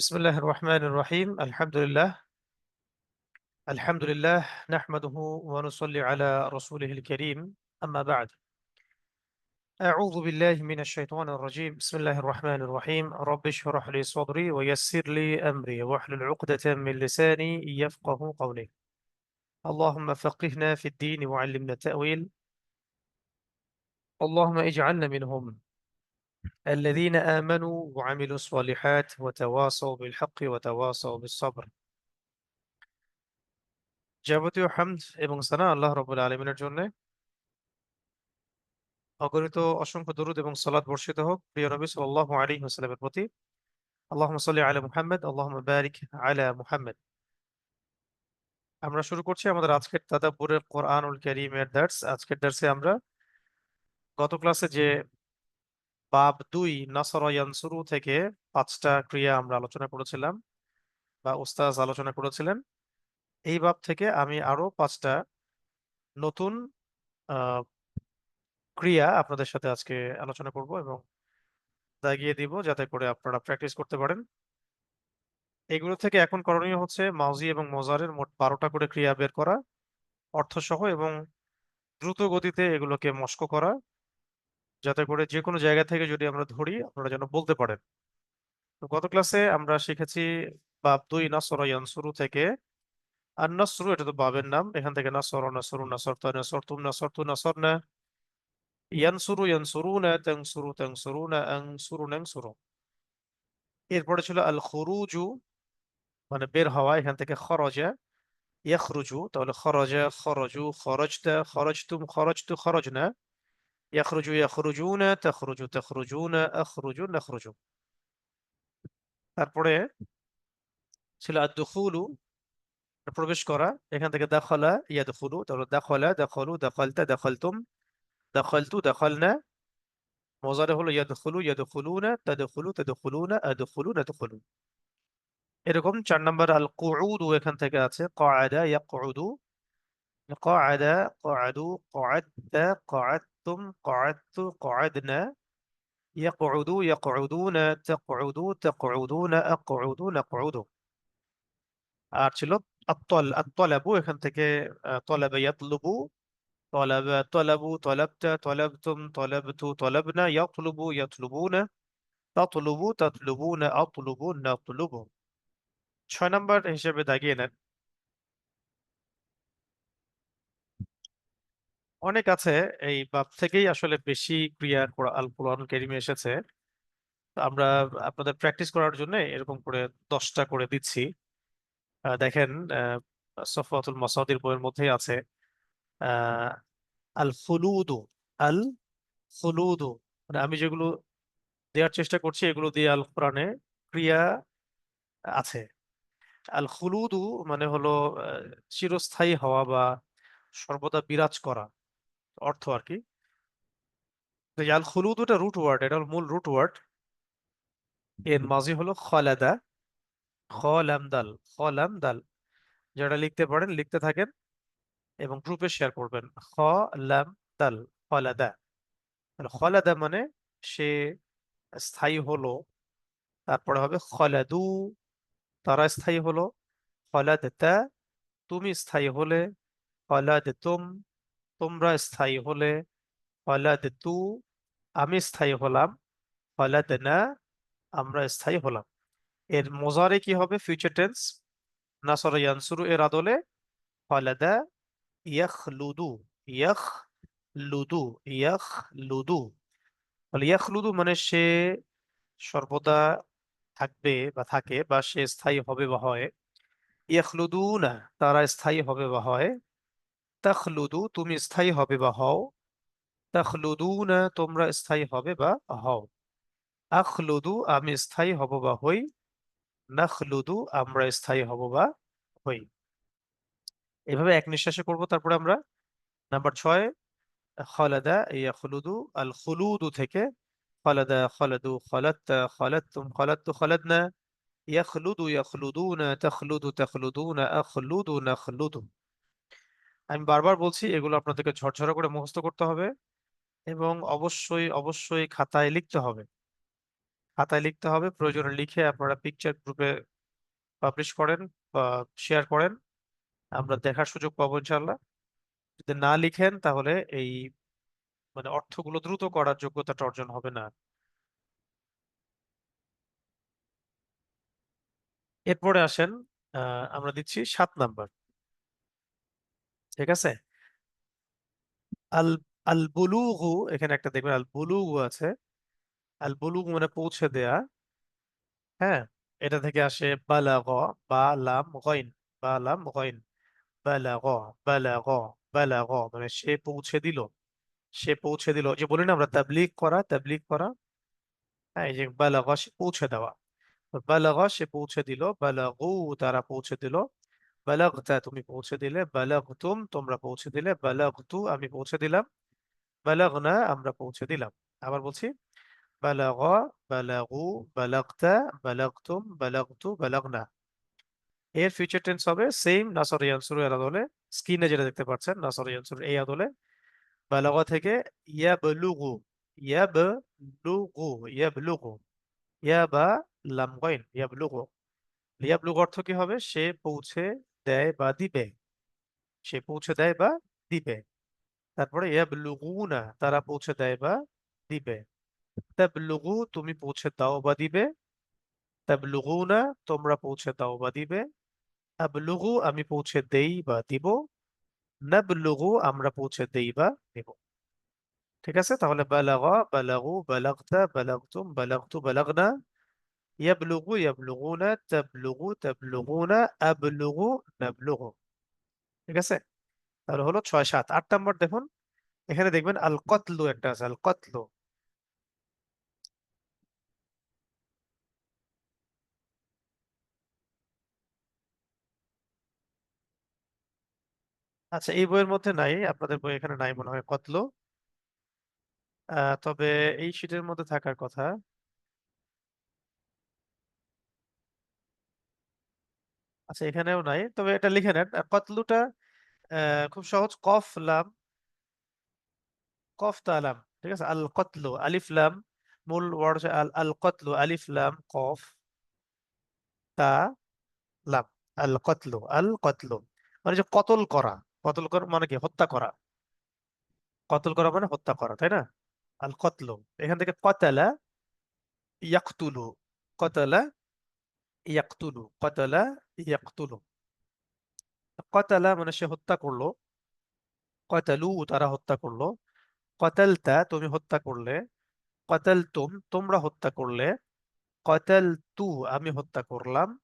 بسم الله الرحمن الرحيم. الحمد لله. الحمد لله نحمده ونصلي على رسوله الكريم. أما بعد أعوذ بالله من الشيطان الرجيم. بسم الله الرحمن الرحيم. رب اشرح لي صدري ويسر لي أمري. واحلل عقدة من لساني يفقه قولي. اللهم فقهنا في الدين وعلمنا التأويل. اللهم اجعلنا منهم. الذين آمنوا وعملوا الصالحات وتواصوا بالحق وتواصوا بالصبر যাবতীয় হামদ এবং সানা আল্লাহ রবুল আলমিনের জন্য অগণিত অসংখ্য দরুদ এবং সালাদ বর্ষিত হোক প্রিয় নবী সাল্লাল্লাহু আলাইহি ওয়াসাল্লামের প্রতি আল্লাহুম্মা সাল্লি আলা মুহাম্মদ আল্লাহুম্মা বারিক আলা মুহাম্মদ আমরা শুরু করছি আমাদের আজকের তাদাব্বুরের কোরআনুল কারীমের দার্স আজকের দার্সে আমরা গত ক্লাসে যে বাব দুই নাসরা ইয়ানসুরু থেকে পাঁচটা ক্রিয়া আমরা আলোচনা করেছিলাম বা উস্তাজ আলোচনা করেছিলেন। এই বাব থেকে আমি আরও পাঁচটা নতুন ক্রিয়া আপনাদের সাথে আজকে আলোচনা করব এবং দাগিয়ে দিব যাতে করে আপনারা প্র্যাকটিস করতে পারেন। এগুলো থেকে এখন করণীয় হচ্ছে মাউজি এবং মোজারের মোট বারোটা করে ক্রিয়া বের করা, অর্থসহ এবং দ্রুত গতিতে এগুলোকে মস্ক করা যাতে করে যে কোনো জায়গা থেকে যদি আমরা ধরি, আপনারা যেন বলতে পারেন। তো গত ক্লাসে আমরা শিখেছি বাব দুই নাসরা ইয়ানসুরু থেকে, আর নাসরু এটা তো বাবের নাম, এখান থেকে নাসর, নাসরু নাসরতা নাসরতুম নাসরতু নাসরনা ইয়ানসুরু ইয়ানসুরুনা তানসুরু তানসুরুনা আনসুরু নানসুরু এরপরে ছিল আল খুরুজু মানে বের হওয়া, এখান থেকে খরজা। ইয়াখরুজু, তাহলে খরজা, খরজু, খরজতা, খরজতুম, খরজতু খরজনা ইয়াখরুজু ইয়াখরুজুনা তাখরুজু তাখরুজুনা আখরুজু নাখরুজু তারপরে ছিল আদ-দুখুলু প্রবেশ করা। এখান থেকে দাখালা ইয়াদখুলু তাহলে দাখালা দাখালু দাখালতা দাখালতুম দাখালতু দাখালনা মোজারে হলো ইয়াদখুলু ইয়াদখুলুনা তাদখুলু তাদখুলুনা আদখুলু নাদখুলু এরকম চার নম্বর আল কুউদু এখান থেকে আছে। ক্বাদা ইয়াকউদু ক্বাদা ক্বাদু ক্বাদতা ক্বাদতুম ক্বাদতু ক্বাদনা ইয়াকউদু ইয়াকউদুনা তাকউদু তাকউদুনা আকউদু নাকউদু আর ছিল আত্তল আত্তলাবু এখান থেকে আহ, তলাবা ইয়াতলুবু তলাবা তলাবু তলাবতা তলাবতুম তলাবতু তলাবনা ইয়াতলুবু ইয়াতলুবুনা তাতলুবু তাতলুবুনা আতলুবু নাতলুবু ছয় নম্বর হিসেবে দাগিয়ে নেন অনেক আছে। এই বাব থেকেই আসলে বেশি ক্রিয়া আল কোরআন কারিমে এসেছে। আমরা আপনাদের প্র্যাকটিস করার জন্য এরকম করে দশটা করে দিচ্ছি। দেখেন আহ, সফওয়াতুল মাসাদির বইয়ের মধ্যেই আছে আল ফুলুদু আল ফুলুদু মানে আমি যেগুলো দেওয়ার চেষ্টা করছি এগুলো দিয়ে আল কোরআনে ক্রিয়া আছে। আল খুলুদু মানে হলো চিরস্থায়ী হওয়া বা সর্বদা বিরাজ করা। অর্থ আর কি। তো এই আল রুট ওয়ার্ড এটা মূল রুট ওয়ার্ড এর মাঝি হলো খলাদা খলাম দাল খলাম দাল যারা লিখতে পারেন লিখতে থাকেন এবং গ্রুপে শেয়ার করবেন। খলাম দাল খলাদা খলাদা মানে সে স্থায়ী হলো তারপরে হবে খলাদু তারা স্থায়ী হলো খলাদতা তুমি স্থায়ী হলে খলাদতুম তোমরা স্থায়ী হলে খলাদতু আমি স্থায়ী হলাম খলাদনা আমরা স্থায়ী হলাম। এর মোজারে কি হবে? ফিউচার টেন্স নাসরা ইয়ানসুরু এর আদলে খলাদা ইয়াখলুদু ইয়াখলুদু ইয়াখলুদু। তাহলে ইয়াখলুদু মানে সে সর্বদা থাকবে বা থাকে বা সে স্থায়ী হবে বা হয়। ইয়াখলুদুনা, তারা স্থায়ী হবে বা হয়। তাখলুদু, তুমি স্থায়ী হবে বা হও। তাখলুদুনা, তোমরা স্থায়ী হবে বা হও। আখলুদু, আমি স্থায়ী হব বা হই। নাখলুদু, আমরা স্থায়ী হব বা হই। এভাবে এক নিঃশ্বাসে করব তারপরে আমরা। নাম্বার ছয়, খলাদা ইয়াখলুদু, আল খুলুদু থেকে খলাদা খলাদু খলাত্তা খলাত্তুম খলাত্তু খলাদনা। ইয়াখলুদু, ইয়াখলুদুনা, তাখলুদু, তাখলুদুনা, আখলুদু, নাখলুদু। আমি বারবার বলছি এগুলো আপনাদেরকে ঝরঝরা করে মুখস্থ করতে হবে এবং অবশ্যই অবশ্যই খাতায় লিখতে হবে। খাতায় লিখতে হবে প্রয়োজনে লিখে আপনারা পিকচার গ্রুপে পাবলিশ করেন বা শেয়ার করেন। আমরা দেখার সুযোগ পাবো ইনশাল্লাহ যদি না লিখেন তাহলে এই মানে অর্থগুলো দ্রুত করার যোগ্যতাটা অর্জন হবে না। এরপরে আসেন আমরা দিচ্ছি সাত নাম্বার। ঠিক আছে? আল আল বুলুগু, এখানে একটা দেখবেন, আল বুলুগু আছে। আল বুলুগু মানে পৌঁছে দেয়া। হ্যাঁ? এটা থেকে আসে বালাগ গইন গইন। বালাগ বালাগ বালাগ মানে সে পৌঁছে দিল। সে পৌঁছে দিল। যে বলি না আমরা, তাবলিগ করা তাবলিগ করা। হ্যাঁ এই যে বালাগ, সে পৌঁছে দেওয়া। বালাগ, সে পৌঁছে দিল। বালাগু, তারা পৌঁছে দিল। বালাগতা তুমি পৌঁছে দিলে বালাগতুম তোমরা পৌঁছে দিলে বালাগতু আমি পৌঁছে দিলাম বালাগনা আমরা পৌঁছে দিলাম। আবার বলছি, বালাগ, বালাগু বালাগতা বালাগতুম বালাগতু বালাগনা এর ফিউচার টেন্স হবে সেম নাসর ইয়ানসুর এর আদলে স্ক্রিনে যেটা দেখতে পাচ্ছেন নাসর ইয়ানসুর এই আদলে, বালাগা থেকে ইয়াবলুগু ইয়াবলুগু ইয়াবলুগু ইয়া বা লাম গইন ইয়াবলুগু। ইয়াবলুগু অর্থ কি হবে? সে পৌঁছে দেয় বা দিবে। সে পৌঁছে দেয় বা দিবে। তারপরে ইয়াবলুগুনা তারা পৌঁছে দেয় বা দিবে। তাবলুগু, তুমি পৌঁছে দাও বা দিবে। তাবলুগুনা তোমরা পৌঁছে দাও বা দিবে। আবলুগু আমি পৌঁছে দেই বা দিব। নাবলুগু, আমরা পৌঁছে দেই বা দিব। ঠিক আছে? তাহলে বালাগা, বালাগু, বালাগতা, বালাগতুম, বালাগতু, বালাগনা। ইয়াবলুগু ইয়াবলুগুনা তাবলুগু তাবলুগুনা আবলুগু নাবলুগু ঠিক আছে? তাহলে হলো ছয় সাত। আট নম্বর দেখুন, এখানে দেখবেন আল কতলু একটা আছে আল কতলু আচ্ছা এই বইয়ের মধ্যে নাই, আপনাদের বই এখানে নাই মনে হয়, কতলু। তবে এই শীটের মধ্যে থাকার কথা। আচ্ছা এখানেও নাই। তবে এটা লিখে নেন। কতলুটা? খুব সহজ। কফ, লাম। কফ তা লাম ঠিক আছে? আল কতলু, আলিফ, লাম। মূল ওয়ার্ড আল আল কতলু, আলিফ, লাম, কফ, তা, লাম। আল কতলু আল কতলু। মানে যে কতল করা। কতল করা মানে কি? হত্যা করা। কতল করা মানে হত্যা করা, তাই না? আল কতলু। এখান থেকে কতালা ইয়াকতুলু। কতালা ইয়াকতুলু। কতালা কতালা মানে সে হত্যা করল কতালু তারা হত্যা করল কতালতা তুমি হত্যা করলে কতালতুম তোমরা হত্যা করলে কতালতু আমি হত্যা করলাম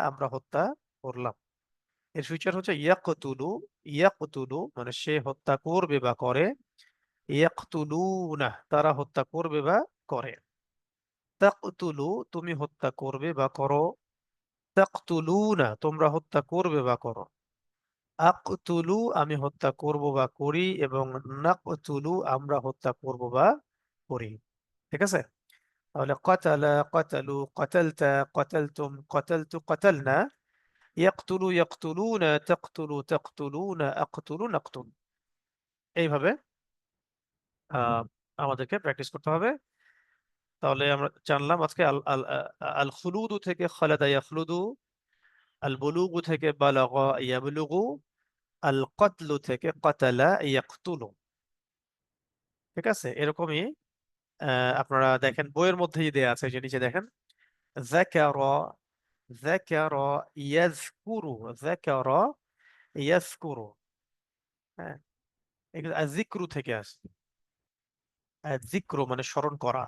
আমরা হত্যা করলাম এর ফিউচার হচ্ছে মানে সে হত্যা করবে বা করে। ইয়াকতুলুনা তারা হত্যা করবে বা করে। তুমি হত্যা করবে বা করো। তাকতুলুনা, তোমরা হত্যা করবে বা করো। আকতুলু, আমি হত্যা করব বা করি এবং নাকতুলু, আমরা হত্যা করব বা করি। ঠিক আছে? তাহলে কতালা, কতালু, কতালতা, কতালতুম, কতালতু, কতালনা, ইয়াকতুলু, ইয়াকতুলুনা, তাকতুলু, তাকতুলুনা, আকতুলু, নাকতুল। এইভাবে আমাদেরকে প্র্যাকটিস করতে হবে। তাহলে আমরা জানলাম আজকে আল আল আল খুলুদু থেকে খালাদা ইয়াখলুদু, আল বুলুগু থেকে বালাগা ইয়াবলুগু, আল কতলু থেকে কতালা ইয়াকতুলু। ঠিক আছে? এরকমই আপনারা দেখেন, বইয়ের মধ্যেই দেয়া আছে, যে নিচে দেখেন, যাকারা যাকারা ইয়াজকুরু যাকারা ইয়াজকুরু। হ্যাঁ? এগুলো থেকে আসে। জিক্রু মানে স্মরণ করা।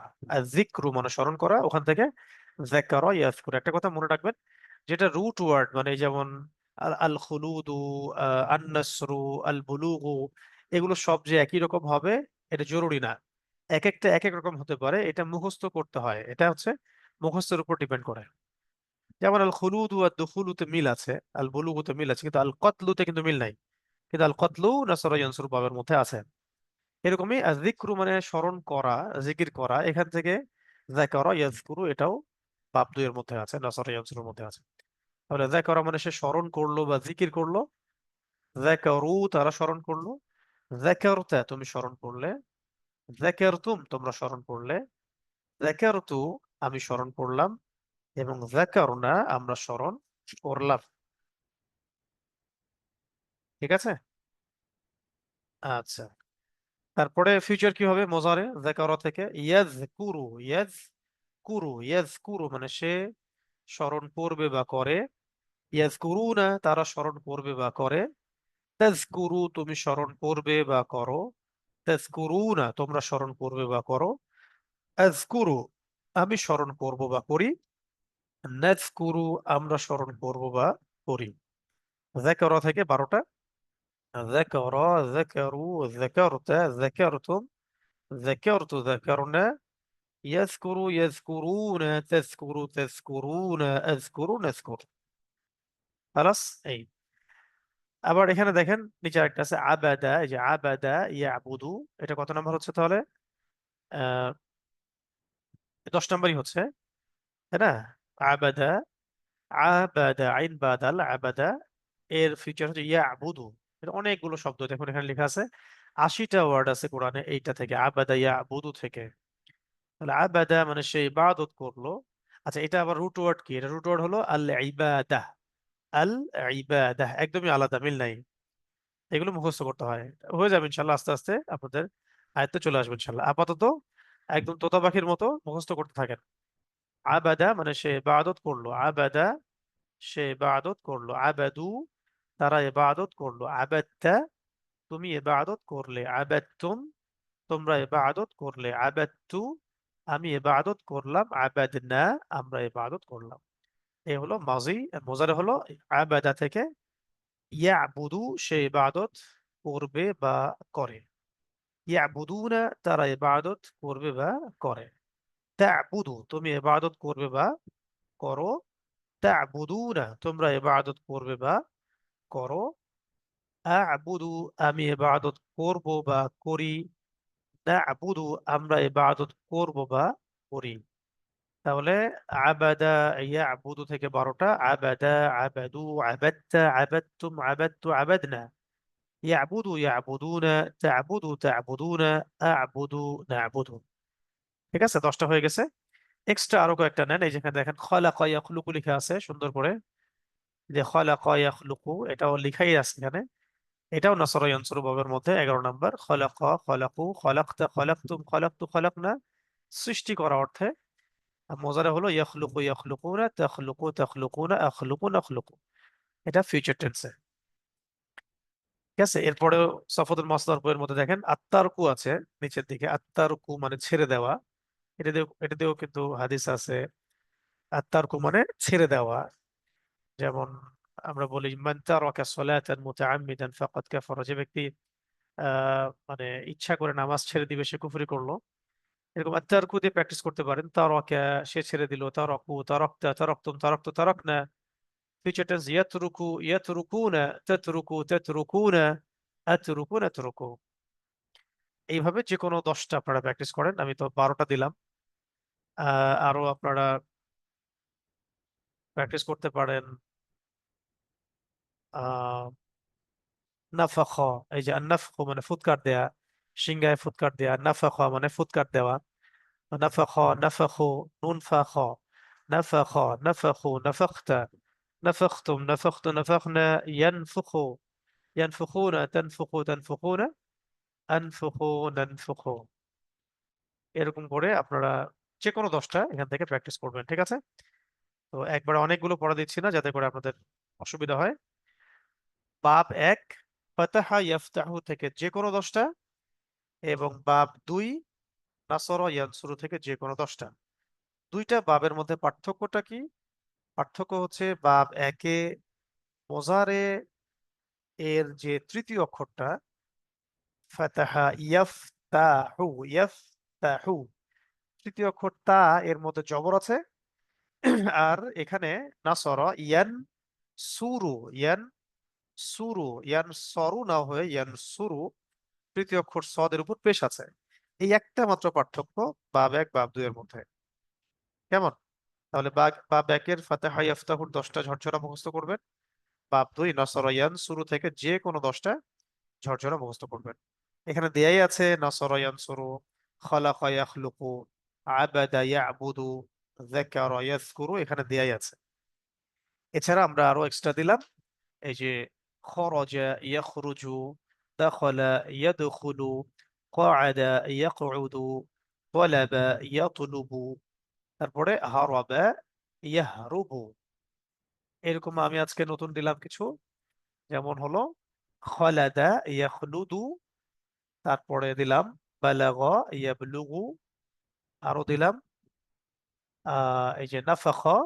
জিক্রু মানে স্মরণ করা, ওখান থেকে ইয়াজকুরু একটা কথা মনে রাখবেন, যেটা রুট ওয়ার্ড মানে যেমন আল খুলুদু আল বুলুগু, এগুলো সব যে একই রকম হবে, এটা জরুরি না। এক একটা এক এক রকম হতে পারে, এটা মুখস্থ করতে হয়। এটা হচ্ছে মুখস্থের উপর ডিপেন্ড করে। যেমন আল খুলুদু আর দুখুলুতে মিল আছে, আল বুলুগুতে মিল আছে, কিন্তু আল কতলুতে কিন্তু মিল নাই। কিন্তু আল কতলু নাসরা ইয়ানসুর বাবের মধ্যে আছে। এরকমই জিক্রু মানে স্মরণ করা, জিকির করা, এখান থেকে যাকারা ইয়াজকুরু এটাও বাব দুইয়ের মধ্যে আছে, নাসরা ইয়ানসুরের মধ্যে আছে। তাহলে যাকারা মানে সে স্মরণ করল বা জিকির করল যাকারু তারা স্মরণ করল যাকারতা তুমি স্মরণ করলে যাকারতুম তোমরা স্মরণ করলে যাকারতু আমি স্মরণ করলাম এবং যাকারনা আমরা স্মরণ করলাম। ঠিক আছে? আচ্ছা। তারপরে ফিউচার কি হবে? মোজারে যাকারা থেকে ইয়াজ কুরু ইয়াজ কুরু ইয়াজকুরু ইয়াজকুরু মানে সে স্মরণ করবে বা করে। ইয়াজ কুরু না, তারা স্মরণ করবে বা করে। তাজকুরু তুমি স্মরণ করবে বা করো। তাজকুরুনা তোমরা স্মরণ করবে বা করো। আজকুরু আমি স্মরণ করব বা করি। নাজকুরু আমরা স্মরণ করব বা করি। যাকারা থেকে বারোটা ذكر ذكروا ذكرت ذكرتم ذكرت ذكرنا يذكر يذكرون تذكر تذكرون أذكر نذكر خلاص এই আবার এখানে দেখেন নিচে একটা আছে আবাদা এই যে আবাদা ইয়াবুদু এটা কত নাম্বার হচ্ছে তাহলে আহ দশ নাম্বারই হচ্ছে তাই না আবাদা আবাদা আইন বাদাল আবাদা এর ফিচার হচ্ছে ইয়াবুদু অনেকগুলো শব্দ দেখুন এখানে লেখা আছে, আশিটা ওয়ার্ড আছে কোরআনে এইটা থেকে, আবাদা ইয়াবুদু থেকে। তাহলে আবাদা মানে সে ইবাদত করল। আচ্ছা এটা আবার রুট ওয়ার্ড কি? এটা রুট ওয়ার্ড হলো আল ইবাদাহ আল ইবাদাহ একদমই আলাদা, মিল নাই। এগুলো মুখস্থ করতে হয়। হয়ে যাবে ইনশাল্লাহ আস্তে আস্তে আপনাদের আয়ত্তে চলে আসবে ইনশাল্লাহ আপাতত একদম তোতা পাখির মতো মুখস্থ করতে থাকেন। আবাদা মানে সে ইবাদত করল। আবাদা সে ইবাদত করল। আবাদু তারা ইবাদত করল। আবাদতা, তুমি ইবাদত করলে। আবাদতুম তোমরা ইবাদত করলে। আবাদতু, আমি ইবাদত করলাম। আবাদনা, আমরা ইবাদত করলাম। এই হলো মাজি, মোজারে হলো আবাদা থেকে ইয়াবুদু, সে ইবাদত করবে বা করে। ইয়াবুদুনা, তারা ইবাদত করবে বা করে। তা'বুদু, তুমি ইবাদত করবে বা করো। তা'বুদুনা, তোমরা ইবাদত করবে বা করো। আ'বুদু আমি ইবাদত করব বা করি। না'বুদু আমরা ইবাদত করব বা করি। তাহলে আবাদা ইয়াবুদু থেকে বারোটা, আবাদা আবাদু আবাদতা আবাদতুম আবাদতু আবাদনা। ইয়াবুদু ইয়াবুদুনা, তা'বুদু তা'বুদুনা, আ'বুদু না'বুদু। ঠিক আছে, দশটা হয়ে গেছে। এক্সট্রা আরও কয়েকটা নেন। এই যেখানে দেখেন, খলাকা ইয়াখলুকু লেখা আছে, সুন্দর করে। যে খলাকা ইয়াখলুকু, এটাও লিখাই আছে এখানে। এটাও নাসরা ইয়ানসুরু বাবের মধ্যে, এগারো নাম্বার। খলাকা, খলাকু, খলাকতা, খলাকতুম, খলাকতু, খলাকনা সৃষ্টি করা অর্থে। মজারে হলো ইয়াখলুকু, ইয়াখলুকুনা, তাখলুকু, তাখলুকুনা, আখলুকু, নাখলুকু। এটা ফিউচার টেন্সে ঠিক আছে? এরপরেও সফদুল মাসদার বইয়ের মধ্যে দেখেন আত্মারকু আছে নিচের দিকে। আত্মারকু মানে ছেড়ে দেওয়া। এটা দিয়েও এটা দিয়েও কিন্তু হাদিস আছে। আত্মারকু মানে ছেড়ে দেওয়া। যেমন আমরা বলি, মান যে ব্যক্তি মানে ইচ্ছা করে নামাজ ছেড়ে দিবে, সে কুফরি করল। এরকম আত্মারকু দিয়ে প্র্যাকটিস করতে পারেন। তারাকা, সে ছেড়ে দিল, তারাকু, তারাকতা, তারাকতুম, তারাকতু, তারাকনা। Future tense ইয়াতরুকু, ইয়াতরুকুনা, তাতরুকু, তাতরুকুনা আতরুকু। নাতরুকু এইভাবে যে কোনো দশটা আপনারা প্র্যাকটিস করেন। আমি তো বারোটা দিলাম। আরও আপনারা প্র্যাকটিস করতে পারেন। নাফাখ, এই যে নাফখ মানে ফুৎকার দেয়া, সিংগায় ফুৎকার দেয়া, নাফাখ মানে ফুৎকার দেওয়া। নাফাখ, নাফাখু নুন ফাখ নাফাখ, নাফাখু, নাফাখতা, নাফাখতুম, নাফাখতু, নাফাখনা, ইয়ানফুখু, ইয়ানফুখুনা, তানফুখু, তানফুখুনা, আনফুখু, নানফুখু। এরকম করে আপনারা যে কোনো দশটা এখান থেকে প্র্যাকটিস করবেন, ঠিক আছে? তো একবার অনেকগুলো পড়া দিচ্ছি না, যাতে করে আপনাদের অসুবিধা হয়। বাপ এক, ফাতাহা ইয়াফতাহু থেকে যে কোনো দশটা এবং বাপ দুই, নাসরা ইয়ানসুরু থেকে যে কোনো দশটা। দুইটা বাবের মধ্যে পার্থক্যটা কি? পার্থক্য হচ্ছে বাব একে মোজারে এর যে তৃতীয় অক্ষরটা, ফাতাহা ইয়াফতাহু ইয়াফতাহু। তৃতীয় অক্ষর তা এর মধ্যে জবর আছে আর এখানে নাসরা ইয়ান সুরু ইয়ান সুরু, ইয়ান সরু না হয়ে ইয়ান সুরু, তৃতীয় অক্ষর সদের উপর পেশ আছে। এই একটা মাত্র পার্থক্য বাব এক বাব দুই এর মধ্যে। কেমন? তাহলে বাব একের ফাতেহা ইয়াফতাহুর দশটা ঝরঝরা মুখস্থ করবেন। বাব দুই নাসরা ইয়ান সুরু থেকে যে কোনো দশটা ঝরঝরা মুখস্থ করবেন। এখানে দেয়াই আছে নাসরা ইয়ান সুরু খলা খালাকা ইয়াখলুকু, আবাদা ইয়াবুদু এখানে দেয়াই আছে। এছাড়া আমরা আরও এক্সট্রা দিলাম, এই যে, খরজা ইয়াখরুজু তারপরে এরকম আমি আজকে নতুন দিলাম কিছু, যেমন হলো তারপরে দিলাম আরও দিলাম। এই যে নাফাখা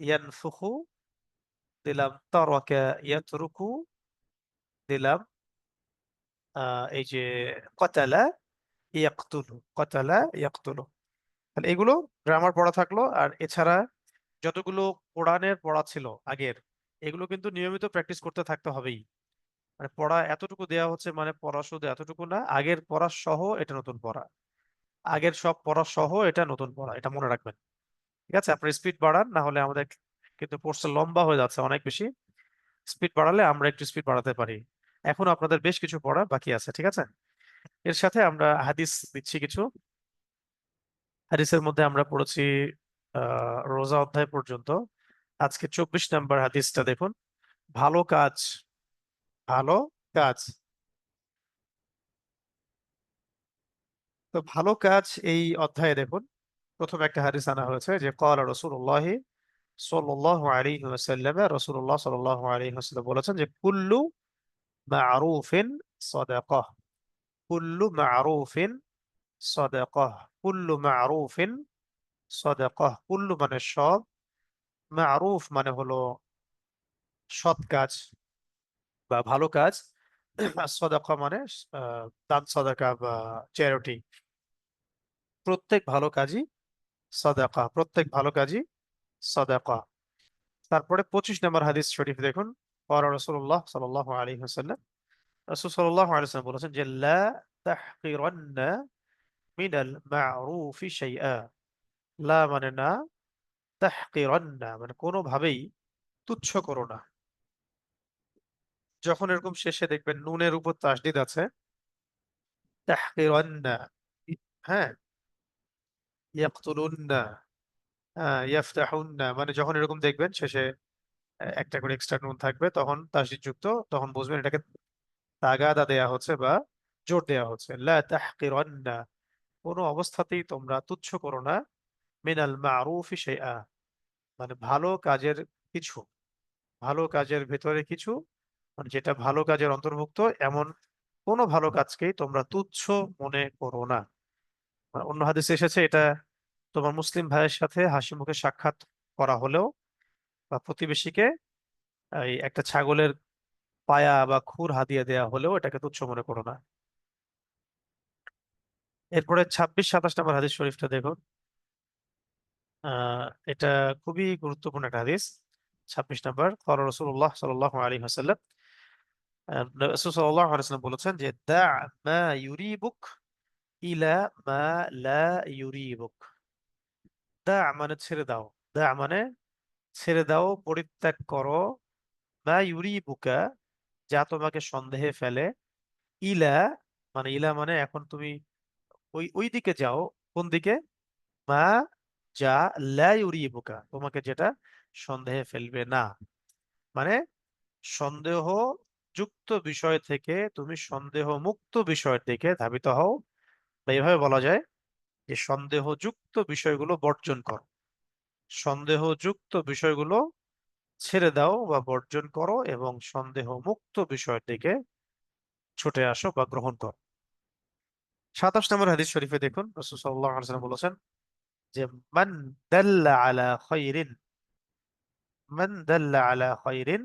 ইয়ানফুখু দিলাম, তারাকা ইয়াতরুকু দিলাম এই যে কতালা ইয়াকতুলু কতালা ইয়াকতুলু। তাহলে এগুলো গ্রামার পড়া থাকল, আর এছাড়া যতগুলো কোরআনের পড়া ছিল আগের, এগুলো কিন্তু নিয়মিত প্র্যাকটিস করতে থাকতে হবেই। মানে পড়া এতটুকু দেওয়া হচ্ছে মানে পড়া শুধু এতটুকু না, আগের পড়া সহ এটা নতুন পড়া। আগের সব পড়া সহ এটা নতুন পড়া, এটা মনে রাখবেন। ঠিক আছে? আপনার স্পিড বাড়ান, না হলে আমাদের কিন্তু কোর্সটা লম্বা হয়ে যাচ্ছে অনেক বেশি। স্পিড বাড়ালে আমরা একটু স্পিড বাড়াতে পারি। এখন আপনাদের বেশ কিছু পড়া বাকি আছে, ঠিক আছে? এর সাথে আমরা হাদিস দিচ্ছি কিছু। হাদিসের মধ্যে আমরা পড়েছি রোজা অধ্যায় পর্যন্ত। আজকে চব্বিশ নাম্বার হাদিসটা দেখুন। ভালো কাজ ভালো কাজ। তো ভালো কাজ এই অধ্যায়ে দেখুন। প্রথম একটা হাদিস আনা হয়েছে যে, কল রসুল্লাহ সাল্লাল্লাহু আলাইহি ওয়াসাল্লাম বলেছেন যে, কুল্লু মা'রুফিন কুল্লু মা'রুফিন কুল্লু মা'রুফিন কুল্লু মানে সব, মা'রুফ মানে হলো সৎ কাজ বা ভালো কাজ সদাকা মানে দান সদাকা বা চ্যারিটি প্রত্যেক ভালো কাজই সদাকা, প্রত্যেক ভালো কাজই সদাকা। তারপরে পঁচিশ নম্বর হাদিস শরীফ দেখুন। রসুল্লাহ সাল আলী রসুল সাল্লাহ বলেছেন যে, লা মানে না মানে কোনোভাবেই তুচ্ছ করো না। যখন এরকম শেষে দেখবেন নুনের উপর তাসদিদ আছে হ্যাঁ মানে যখন এরকম দেখবেন শেষে একটা করে এক্সট্রা নুন থাকবে, তখন তাসদিদ যুক্ত তখন বুঝবেন এটাকে তাগাদা দেয়া হচ্ছে বা জোর দেয়া হচ্ছে। কোনো অবস্থাতেই তোমরা তুচ্ছ করো না, মিনাল মারুফি শাইআ মানে ভালো কাজের কিছু, ভালো কাজের ভেতরে কিছু মানে যেটা ভালো কাজের অন্তর্ভুক্ত, এমন কোনো ভালো কাজকেই তোমরা তুচ্ছ মনে করো না। মানে অন্য হাদিসে এসেছে, এটা তোমার মুসলিম ভাইয়ের সাথে হাসি মুখে সাক্ষাৎ করা হলেও বা প্রতিবেশীকে এই একটা ছাগলের পায়া বা খুর হাদিয়া দেয়া হলেও এটাকে তুচ্ছ মনে করো না। এরপরে ছাব্বিশ, সাতাশ নম্বর হাদিস শরীফটা দেখুন। এটা খুবই গুরুত্বপূর্ণ একটা হাদিস। ছাব্বিশ নম্বর কর রসুল্লাহ সাল আলী হাসাল্লাম বলেছেন যে, দা মা ইউরিবুক ইলা মা লা ইউরিবুক দা মানে ছেড়ে দাও দা মানে ছেড়ে দাও পরিত্যাগ করো। মা ইউরিবুকা যা তোমাকে সন্দেহে ফেলে। ইলা মানে ইলা মানে এখন তুমি ওই ওই দিকে যাও। কোন দিকে? মা যা লা ইউরিবুকা। তোমাকে যেটা সন্দেহে ফেলবে না। মানে সন্দেহ যুক্ত বিষয় থেকে, তুমি সন্দেহ মুক্ত বিষয়ের দিকে ধাবিত হও। বা এভাবে বলা যায় যে সন্দেহযুক্ত বিষয়গুলো বর্জন করো। সন্দেহযুক্ত বিষয়গুলো ছেড়ে দাও বা বর্জন করো এবং সন্দেহ মুক্ত বিষয়ের দিকে ছুটে আসো বা গ্রহণ করো। সাতাশ নম্বর হাদিস শরীফে দেখুন রাসূল সাল্লাল্লাহু আলাইহি ওয়াসাল্লাম বলেছেন যে, মান দাল্লা আলা খায়রিন, মান দাল্লা আলা খায়রিন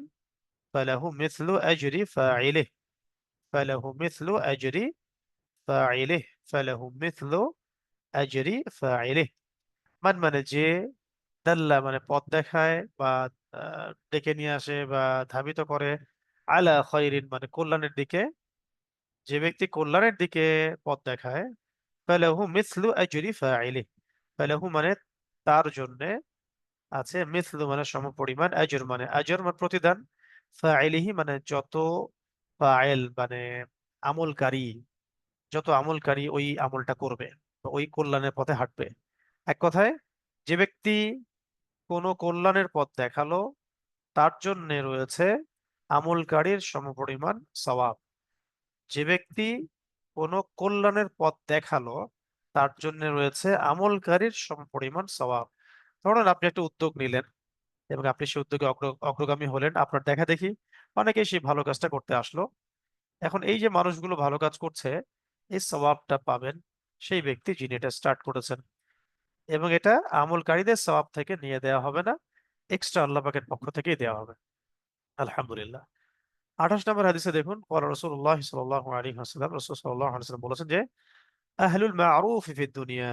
ফালাহু মিথলু আজরি ফাইলিহ ফালাহু মিথলু আজরি ফাইলিহ ফালাহু মিথলু আজরি ফাইলিহ মান মানে যে দাল্লা মানে পথ দেখায় বা ডেকে নিয়ে আসে বা ধাবিত করে, আলা খৈরিন মানে কল্যাণের দিকে, যে ব্যক্তি কল্যাণের দিকে পথ দেখায় ফালাহু মিথলু আজরি ফাইলিহ ফালাহু মানে তার জন্য আছে মিথলু মানে সমপরিমাণ আজর মানে আজর মানে প্রতিদান ফাইলিহি মানে যত ফাইল মানে আমলকারী যত আমলকারী ওই আমলটা করবে ওই কল্যাণের পথে হাঁটবে। এক কথায়, যে ব্যক্তি কোনো কল্যাণের পথ দেখাল, তার জন্য রয়েছে আমলকারীর সমপরিমাণ সওয়াব। যে ব্যক্তি কোনো কল্যাণের পথ দেখাল, তার জন্য রয়েছে আমলকারীর সমপরিমাণ সওয়াব। ধরুন আপনি একটা উদ্যোগ নিলেন এবং আপনি সেই উদ্যোগে অগ্রগামী হলেন, আপনার দেখা দেখি অনেকেই সেই ভালো কাজটা করতে আসলো। এখন এই যে মানুষগুলো ভালো কাজ করছে এই সওয়াবটা পাবেন, সেই ব্যক্তি যিনি এটা স্টার্ট করেছেন। এবং এটা আমলকারীদের সওয়াব থেকে নিয়ে দেওয়া হবে না এক্সট্রা আল্লাহ পক্ষ থেকেই দেওয়া হবে। আলহামদুলিল্লাহ। আঠাশ নম্বর হাদিসে দেখুন রসুল্লাহ সাল্লাহ আলী হাসলাম রসুল বলেছেন যে, আহলুল মারুফ ফিদ দুনিয়া,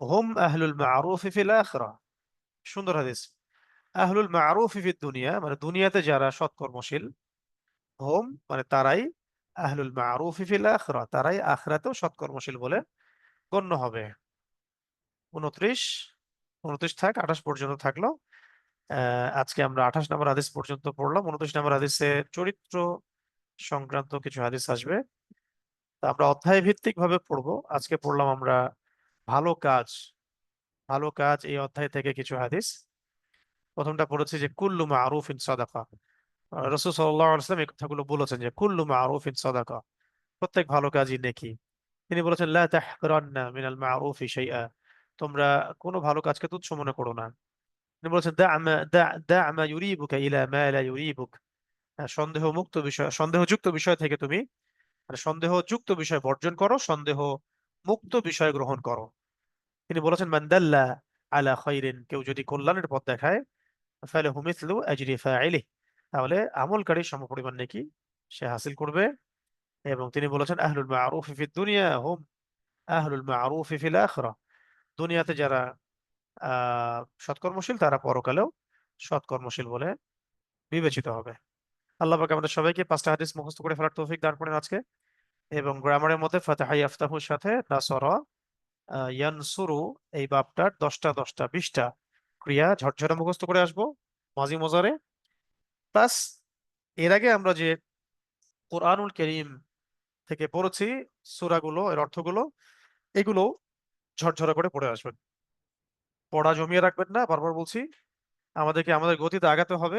হুম আহলুল মারুফ ফিল আখরা। সুন্দর হাদিস। আহলুল মারুফ ফিদ দুনিয়া মানে দুনিয়াতে যারা সৎকর্মশীল, হোম মানে তারাই আহলুল মারুফ আখরা, তারাই আখরাতেও সৎকর্মশীল বলে গণ্য হবে। উনত্রিশ উনত্রিশ থাক, আঠাশ পর্যন্ত থাকল। আজকে আমরা আঠাশ নম্বর হাদিস পর্যন্ত পড়লাম। উনত্রিশ নম্বর হাদিসে চরিত্র সংক্রান্ত কিছু হাদিস আসবে। তা আমরা অধ্যায় ভিত্তিক ভাবে পড়ব। আজকে পড়লাম আমরা ভালো কাজ ভালো কাজ এই অধ্যায় থেকে কিছু হাদিস। প্রথমটা পড়েছি যে কুল্লু মারুফ ইন সাদাকা। রসুল আলাইসলাম এই কথাগুলো বলেছেন যে কুল্লু মারুফ ইন সাদাকা প্রত্যেক ভালো কাজই নেকি। তিনি বলেছেন মিনাল মারুফি তোমরা কোনো ভালো কাজকে তুচ্ছ মনে করো না। তিনি বলেছেন ইলা হ্যাঁ, সন্দেহ মুক্ত বিষয় সন্দেহযুক্ত বিষয় থেকে তুমি মানে সন্দেহযুক্ত বিষয় বর্জন করো সন্দেহ মুক্ত বিষয় গ্রহণ করো। তিনি বলেছেন মান দাল্লা আলা খাইরিন কেউ যদি কল্যাণের পথ দেখায় আজরি ফাইলিহি। তাহলে আমলকারী সমপরিমাণ নেকি? সে হাসিল করবে এবং তিনি বলেছেন, আহলুল মারুফ ফিদ দুনিয়া, হুম। আহলুল মারুফ ফিল আখিরা. দুনিয়াতে যারা সৎকর্মশীল, তারা পরকালেও সৎকর্মশীল বলে বিবেচিত হবে। আল্লাহ পাক আমাদের সবাইকে পাঁচটা হাদিস মুখস্থ করে ফেলার তৌফিক দান করেন আজকে এবং গ্রামারের মধ্যে ফাতাহা ইয়াফতাহুর সাথে নাসরা ইয়ানসুরু, এই বাপটার দশটা দশটা বিশটা ক্রিয়া ঝরঝরে মুখস্থ করে আসব। মাঝি মজারে প্লাস এর আগে আমরা যে কোরআনুল করিম থেকে পড়েছি সূরাগুলো এর অর্থগুলো এগুলো ঝরঝরে করে পড়ে আসবেন। পড়া জমিয়ে রাখবেন না বারবার বলছি আমাদেরকে আমাদের গতিতে আগাতে হবে।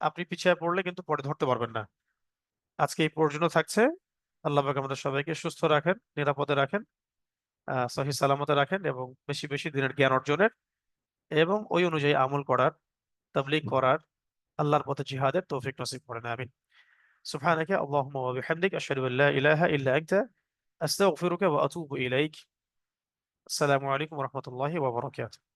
আপনি পিছিয়ে পড়লে কিন্তু পরে ধরতে পারবেন না। আজকে এই পর্যন্ত থাকছে। আল্লাহ পাক আমাদের সবাইকে সুস্থ রাখেন নিরাপদে রাখেন সহি সালামতে রাখেন এবং বেশি বেশি দিনের জ্ঞান অর্জনের এবং ওই অনুযায়ী আমল করার তাবলীগ করার আল্লাহর পথে জিহাদের তৌফিক নসিব করেন আমিন সুবহানাকা আল্লাহুম্মা ওয়া বিহামদিক আশহাদু আল্লা ইলাহা ইল্লা আনতা আস্তাগফিরুকা ওয়া আতুবু ইলাইক আসসালামু আলাইকুম ওয়া রাহমাতুল্লাহি ওয়া বারাকাতুহু